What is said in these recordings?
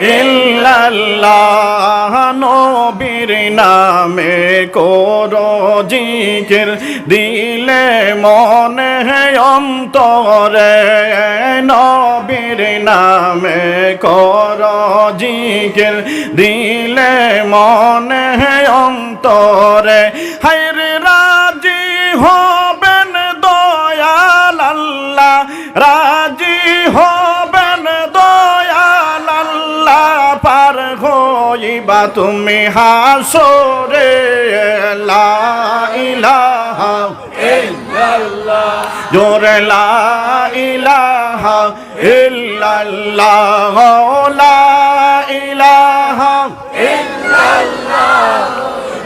ইল্লাল্লাহ নবীর নামে করো জিকির। দিলে মনে অন্তরে নবীর নামে করো জিকির। দিলে মনে অন্তরে হইবা তুমি হাসরে, লা ইলাহা জোরে লা ইলাহা ইল্লাল্লাহ লা ইলাহা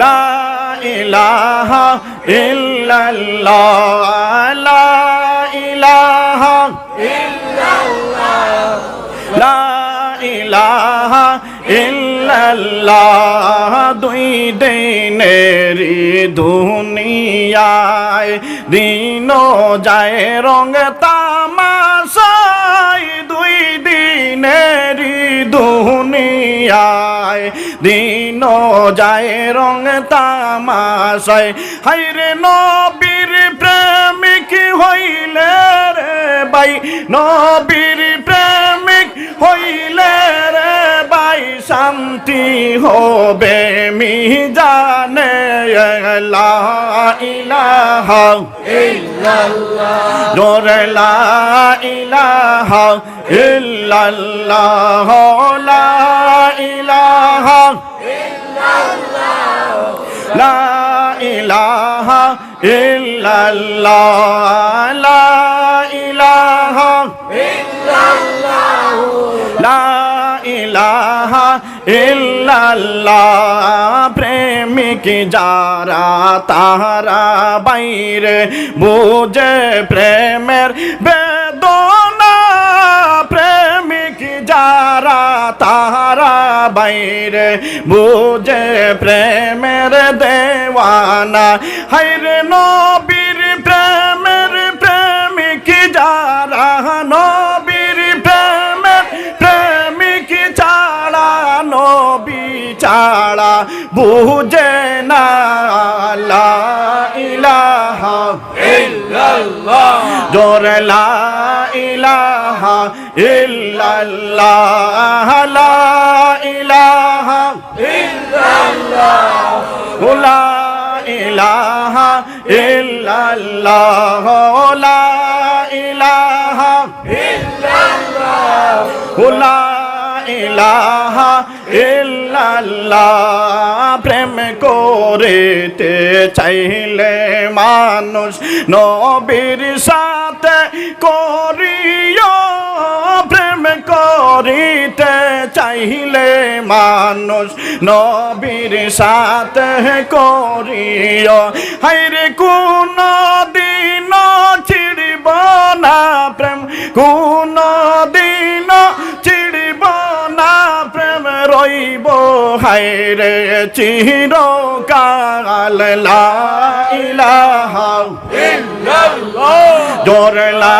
লা ইল্লাল্লাহ, লা ইলাহা লা ইল্লাল্লাহ দুই দিনেরি দুনিয়ায় দিন যায়, রঙ তামাশায় দুই দিনেরি দুনিয়ায় দিন যায়, রঙ তামাশায়। হাইরে নবীর প্রেমিক হইলে রে বাই নবীর প্রেমিক হইলে রে শান্তি হবে মি জানে লা ইলাহা জোরে লা ইলাহা ইল্লাল্লাহ, লা ইলাহা লা ইলাহা ইল্লাল্লাহ। ইলাহা ইল্লাল্লাহ প্রেমিক যারা তাহারা বাইরে বুঝে প্রেমের বেদনা প্রেমিক যারা তাহারা বাইরে বুঝে প্রেমের দেওয়ানা হাইরে নবীর বুঝে না ইলাহা জোরে লা ইলাহা ইল্লাল্লাহ, লা ইলাহা লা ইলাহা ইল্লাল্লাহ, লা ইলাহা লা ইলাহা ইল্লাল্লাহ, প্রেম করিতে চাইলে মানুষ নবীর সাথে করিও। প্রেম করিতে চাইলে মানুষ নবীর সাথে করিও। হাইরে কোন রইব হাইরে চির কাল লা ইলাহা জোর লা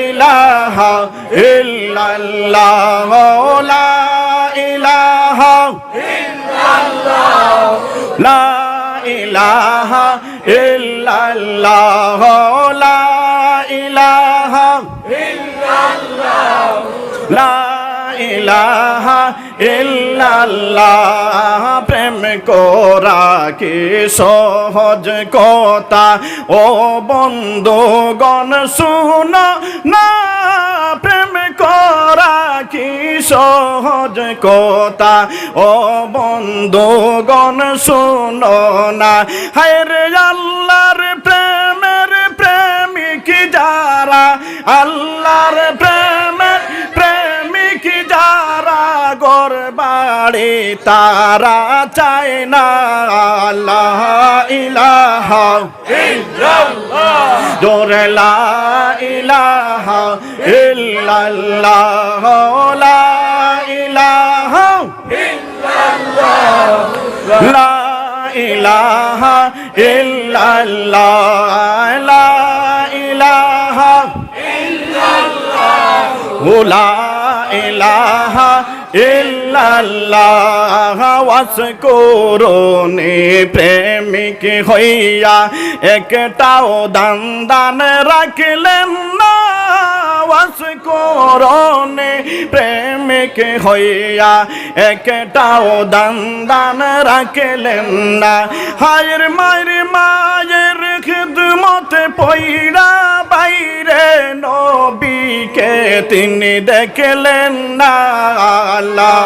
ইলাহা ইল্লাল্লাহ লা ইলাহা লা ইলাহা ইল্লাল্লাহ লা ইলাহা লা ইলাহা ইল্লাল্লাহ, প্রেম করা কি সহজ কথা? ও বন্ধুগণ, শুন না, প্রেম করা কি সহজ কথা? ও বন্ধুগণ, শুন না, হায়রে আল্লাহর প্রেমের প্রেমিক যারা, আল্লাহর প্রেমের বাড়ি তারা চায় না আল্লাহ, ইলাহা। জোরে লা ইলাহা ইল্লাল্লাহ, লা ইলাহা। লা ইলাহা ইল্লাল্লাহ, লা ইলাহা। লা ইলাহা ইল্লাল্লাহ। ওয়াসকুরুনি প্রেমিক হইয়া। একটাও দান দান রাখলেন না ওয়াসকুরুনি প্রেমিক হইয়া। একটাও দান দান রাখলেন না, হায়ের মায়ের মায়ের খিদমতে পইরা বাইরে নবীকে তিনি দেখলেন না, আল্লাহ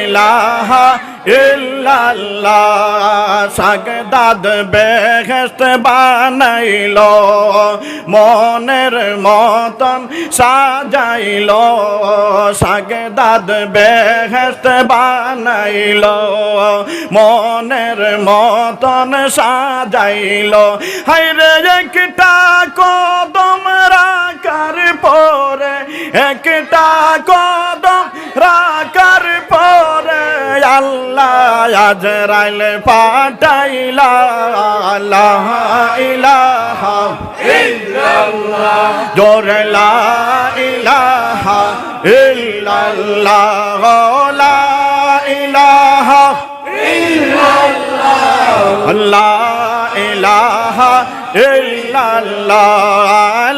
ইলাহা ইল্লাল্লাহ, সাগদাদ বেহেস্ত বানাইল, মনের মতন সাজাইল, সাগদাদ বেহেস্ত বানাইল, মনের মতন সাজাইল। হাইরে একটা কদম রাখার পরে একটা কদম আল্লাহ আজরাইল পাঠাইলা আল্লাহ ইলাহা জোরে লা ইলাহা ইল্লাল্লাহ, লা ইলাহা ইল্লাল্লাহ।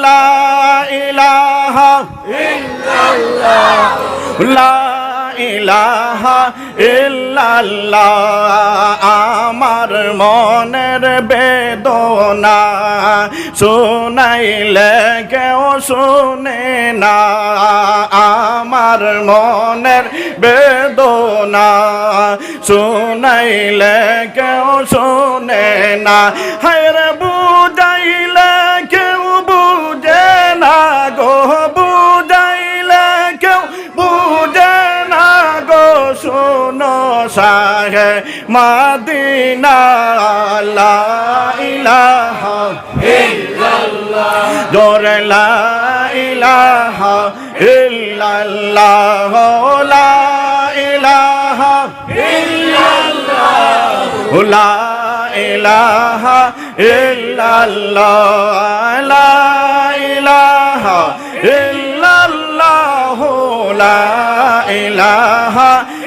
লা ইলাহা লা ইলাহা ইল্লাল্লাহ, আমার মনের বেদনা শুনাইলে কেউ শুনে না। আমার মনের বেদনা শুনাইলে কেউ শুনে না। হায়রে বুঝাইলে শোনো সাহে মাদিনা, লা ইলাহা জোরে লা ইলাহা ইল্লাল্লাহ লা ইলাহা ইল্লাল্লাহ। লা ইলাহা ইল্লাল্লাহ, লা ইলাহা ইল্লাল্লাহ